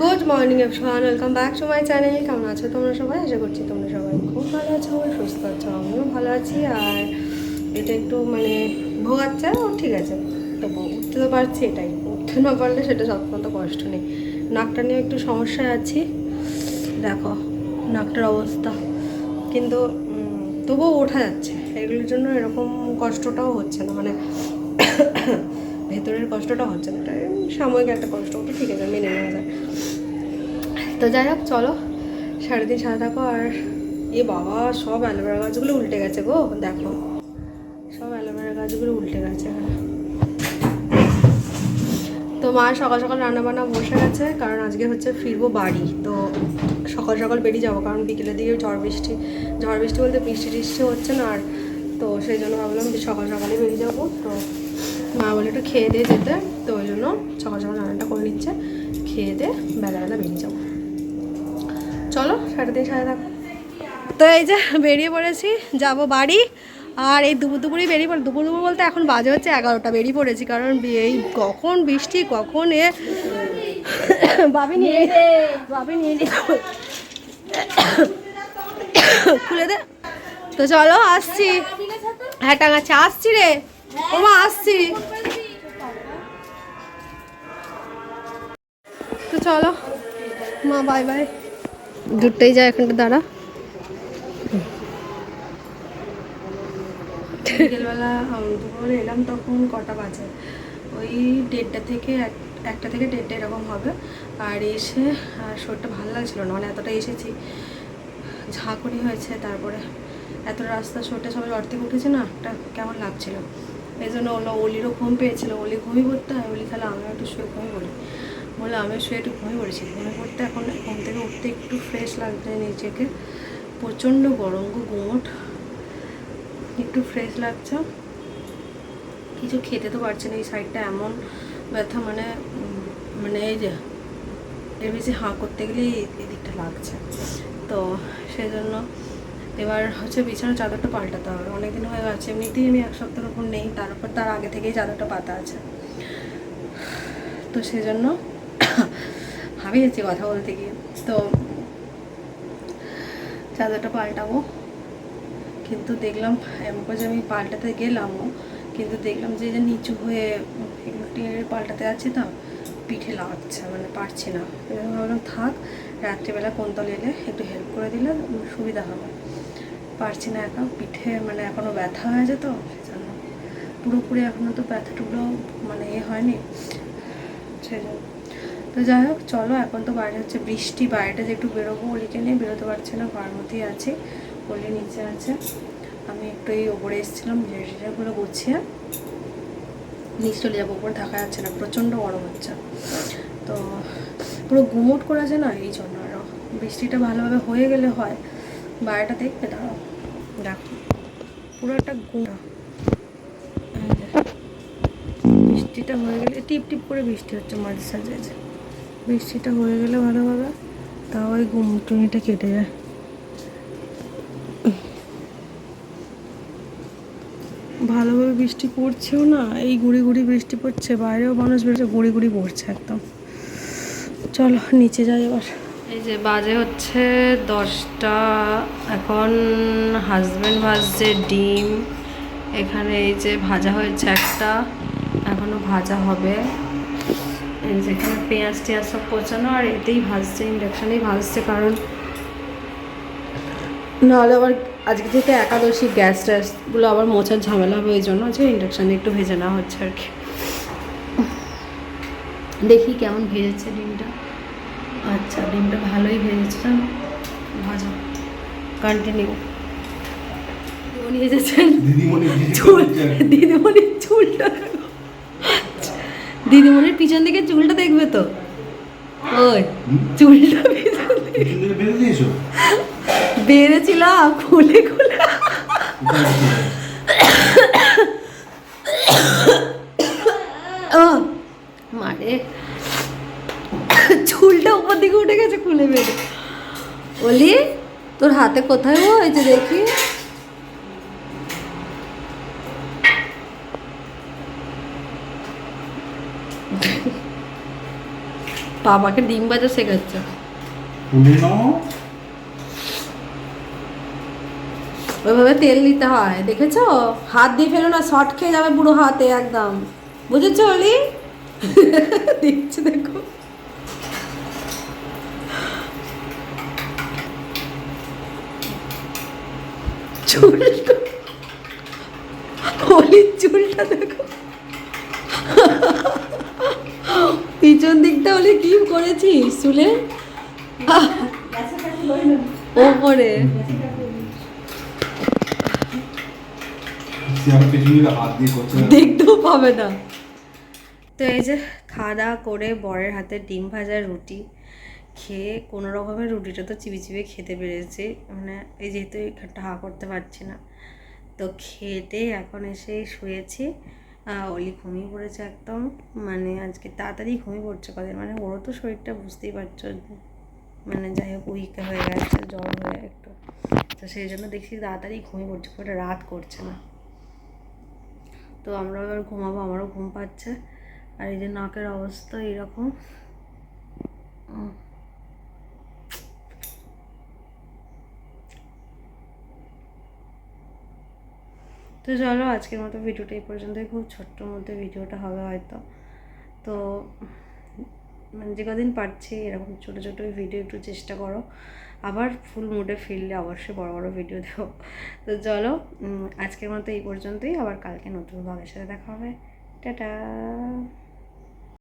Good morning everyone welcome back to my channel কেমন আছো তোমরা সবাই? আশা করছি তোমরা সবাই খুব ভালো আছো, সুস্থ আছো, আমিও ভালো আছি। আর এটা একটু মানে ভোগাচ্ছে ও, ঠিক আছে। তবু উঠতে তো পারছি, এটাই। উঠতে না পারলে সেটা সবসময় তো কষ্ট নেই। নাকটা নিয়ে একটু সমস্যায় আছি। দেখো, নাকটার অবস্থা। কিন্তু তবুও ওঠা যাচ্ছে। এগুলোর জন্য এরকম কষ্টটাও হচ্ছে না। মানে ভেতরের কষ্টটা হচ্ছে না, এটা সাময়িক একটা কষ্ট ওটা ঠিক আছে, মেনে নেওয়া যায়। তো যাই হোক, চলো, সারাদিন সাথে থাকো আর এ বাবা, সব অ্যালোভেরা গাছগুলো উল্টে গেছে গো, দেখো। সব অ্যালোভেরা গাছগুলো উল্টে গেছে। তো মা সকাল সকাল রান্না বান্না বসে গেছে, কারণ আজকে হচ্ছে ফিরবো বাড়ি। তো সকাল সকাল বেরিয়ে যাব, কারণ বিকেলের দিকে ঝড় বৃষ্টি ঝড় বৃষ্টি বলতে বৃষ্টি টিষ্টি হচ্ছে না আর, তো সেই জন্য ভাবলাম সকাল সকালে বেরিয়ে যাব। তো মা বলে একটু খেয়ে দিয়ে যেতে, তো ওই জন্য সকাল সকাল রান্নাটা করে নিচ্ছে। খেয়ে দিয়ে বেলাবেলা বেরিয়ে যাব। চলো, সারাদিন সাড়ে থাকো। তো এই যে বেরিয়ে পড়েছি, যাব বাড়ি। আর এই দুপুর দুপুরই বেরিয়ে পড়ে, দুপুর দুপুর বলতে এখন বাজে হচ্ছে এগারোটা, বেরিয়ে পড়েছি। কারণ এই কখন বৃষ্টি, কখন এ বাবি নিয়ে বাবি নিয়ে খুলে দে। তো চলো, আসছি। হ্যাঁ টাঙাচ্ছে, আসছি রে। ওমা আসছি। তো চলো। মা বাই বাই দূরটাই যায় এখানটা দাঁড়া। বিকেলবেলা উম, দুপুরে এলাম তখন কটা বাজে। ওই দেড়টা থেকে এক- একটা থেকে দেড়টা এরকম হবে। আর এসে শরীরটা ভালো লাগছিল না মানে এতটা এসেছি। ঝাঁকুনি হয়েছে তারপরে এত রাস্তা শরীরটা সবাই ঘর থেকে উঠেছে না? একটা কেমন লাগছিল? এই জন্য ওলো অলিরও ঘুম পেয়েছিল। অলি ঘুমিয়ে পড়তে হয়। অলি তাহলে আমিও একটু শুয়ে ঘুমিয়ে পড়ি বলে আমিও শুয়ে একটু ঘুমিয়ে পড়েছি ঘুমিয়ে পড়তে এখন ঘুম থেকে উঠতে একটু ফ্রেশ লাগছে নিজেকে। প্রচণ্ড গরম গো একটু ফ্রেশ লাগছে। কিছু খেতে তো পারছি না। এই সাইডটা এমন ব্যথা মানে মানে এই যে, এর বেশি হাঁ করতে গেলেই এদিকটা লাগছে। তো সেই জন্য এবার হচ্ছে বিছানার চাদরটা পাল্টাতে হবে। অনেকদিন হয়ে গেছে, এমনিতেই আমি এক সপ্তাহের উপর নেই তার উপর তার আগে থেকেই চাদরটা পাতা আছে। তো সেই জন্য আমি যাচ্ছি কথা বলতে গিয়ে। তো চাদরটা পাল্টাবো, কিন্তু দেখলাম এমন করে আমি পাল্টাতে গেলামও, কিন্তু দেখলাম যে যে নিচু হয়ে টিনের পাল্টাতে আছে তো, পিঠে লাগছে মানে পারছি না। এবার ভাবলাম থাক, রাত্রিবেলা কোনতল এলে একটু হেল্প করে দিলে সুবিধা হবে। পারছি না একা পিঠে মানে এখনও ব্যথা হয়েছে তো, সেজন্য পুরোপুরি এখনও তো ব্যথাটুকু মানে এ হয়নি। সেজন্য তো যাই হোক, চলো এখন তো বাইরে হচ্ছে বৃষ্টি, বাইরেটা যে একটু বেরোবো অলিকে নিয়ে, বেরোতে পারছি না, ঘরের মধ্যেই আছি অলি নিচে আছে। আমি একটু এই ওপরে এসেছিলাম জিনিসগুলো গুছিয়ে নিচ চলে যাব উপরে থাকা যাচ্ছে না, প্রচণ্ড গরম হচ্ছে। তো পুরো গুমোট করে আছে না, এই জন্য আরও বৃষ্টিটা ভালোভাবে হয়ে গেলে হয় বাইরেটা দেখবে, দাঁড়াও, দেখো। পুরো একটা গুঁড়া বৃষ্টিটা হয়ে গেলে টিপ টিপ করে বৃষ্টি হচ্ছে মাঝে সাঝে। বৃষ্টিটা হয়ে গেলে ভালো ভালোভাবে তাও ওই গুমটুনিটা কেটে যায়। ভালোভাবে বৃষ্টি পড়ছেও না, এই গুড়ি গুড়ি বৃষ্টি পড়ছে, বাইরেও মানুষ বেরোচ্ছে, গুড়ি গুড়ি পড়ছে একদম। চলো, নিচে যাই এবার। এই যে বাজে হচ্ছে দশটা, এখন হাজব্যান্ড ভাজছে ডিম। এখানে এই যে ভাজা হয়েছে একটা এখনও ভাজা হবে। এই যে এখানে পেঁয়াজ টেঁয়াজ সব কোচানো আর এতেই ভাজছে ইন্ডাকশানেই ভাজছে, কারণ নাহলে আবার আজকে যেহেতু একাদশী গ্যাস ট্যাসগুলো আবার মোছার ঝামেলা হবে, ওই জন্য যে ইন্ডাকশানে একটু ভেজে নেওয়া হচ্ছে আর কি। দেখি কেমন ভেজেছে ডিমটা। আচ্ছা ডিমটা ভালোই ভেজেছে জানো ভাজা। কন্টিনিউ উনি এসেছেন। দিদিমণির চুলটা। দিদিমণির পিছন দিকে চুলটা দেখবে তো? ওই চুলটা বেড়েছিলাম খুলে খুলে ও, মারে চুলটা উপর দিকে উঠে গেছে খুলে বেড়ে। বলি তোর হাতে কোথায় হয়েছে দেখি। বাবাকে ডিম ভাজা শেখাচ্ছে। ওইভাবে তেল দিতে হয় দেখেছ? হাত দিয়ে ফেলো না শর্ট খেয়ে যাবে পুরো হাতে একদম। বুঝেছ অলি? দেখছ দেখো। চুলটা অলির চুলটা দেখো। পিছন দিকটা হলে কি করেছিস চুলে। ওপরে। করছে। দেখতেও পাবে না। তো এই যে খাওয়া দাওয়া করে বরের হাতে ডিম ভাজা রুটি। খেয়ে কোনো রকমের রুটিটা তো চিবি চিবি খেতে পেরেছি। মানে এই যেহেতু হা করতে পারছি না। তো খেতে এখন এসে শুয়েছি। অলি ঘুমিয়ে পড়েছে একদম। মানে আজকে তাড়াতাড়ি ঘুমিয়ে পড়ছে কদিন। মানে ওরও তো শরীরটা বুঝতেই পারছ মানে যাই হোক উইক হয়ে গেছে, জ্বর হয়ে একটু। তো সেই জন্য দেখছি তাড়াতাড়ি ঘুমিয়ে পড়ছে, খুব রাত করছে না। তো আমরা এবার ঘুমাবো, আমারও ঘুম পাচ্ছে। আর এই যে নাকের অবস্থা এরকম তো চলো আজকের মতো ভিডিওটা এই পর্যন্তই। খুব ছোট্ট মধ্যে ভিডিওটা হবে হয়তো। তো মানে যে কদিন পারছি এরকম ছোটো ছোটো ভিডিও একটু চেষ্টা করো। আবার ফুল মুডে ফিরলে অবশ্যই বড় বড় ভিডিও দেবো। তো চলো আজকের মতো এই পর্যন্তই। আবার কালকে নতুন ভাগের সাথে দেখা হবে। টাটা!